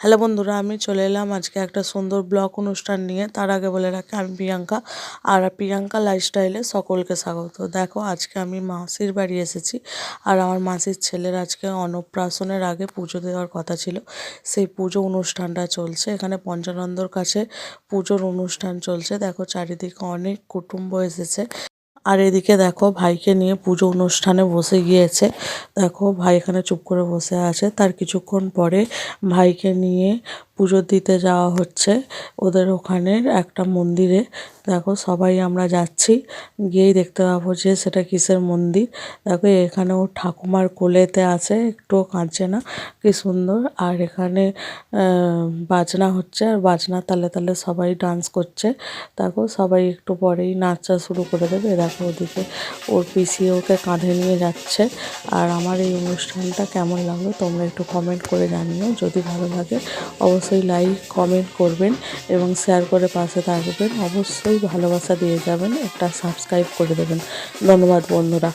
Hello বন্ধুরা, আমি চলে এলাম আজকে একটা সুন্দর ব্লগ অনুষ্ঠান নিয়ে। তার আগে বলে রাখি, আমি প্রিয়াঙ্কা আর প্রিয়াঙ্কা লাইফস্টাইলে সকলকে স্বাগত। দেখো, আজকে আমি মাসির বাড়ি এসেছি আর আমার মাসির ছেলের আজকে অন্নপ্রাশনের আগে পুজো দেওয়ার কথা ছিল। সেই পুজো অনুষ্ঠানটা চলছে। এখানে পঞ্চানন্দর কাছে পুজোর অনুষ্ঠান চলছে। দেখো, চারিদিকে অনেক কুটুম্ব এসেছে। আর এদিকে দেখো ভাইকে নিয়ে পুজো অনুষ্ঠানে বসে গিয়েছে। দেখো ভাই এখানে চুপ করে বসে আছে। তার কিছুক্ষণ পরে ভাইকে নিয়ে পুজো দিতে যাওয়া হচ্ছে। ওদের ওখানের একটা মন্দিরে। দেখো, সবাই আমরা যাচ্ছি। গিয়েই দেখতে পাবো যে সেটা কিসের মন্দির। দেখো, এখানে ও ঠাকুমার কোলেতে আছে। একটুও কাঁদছে না। কি সুন্দর। আর এখানে বাজনা হচ্ছে। আর বাজনা তালে তালে সবাই ডান্স করছে। দেখো, সবাই একটু পরেই নাচা শুরু করে দেবে। দেখো ওদিকে ওর পিসি ওকে কাঁধে নিয়ে যাচ্ছে। আর আমার এই অনুষ্ঠানটা কেমন লাগল তোমরা একটু কমেন্ট করে জানিও। যদি ভালো লাগে অবশ্যই লাইক কমেন্ট করবেন এবং শেয়ার করে পাশে থাকবেন। অবশ্যই ভালোবাসা দিয়ে যাবেন, একটা সাবস্ক্রাইব করে দেবেন। ধন্যবাদ বন্ধুরা।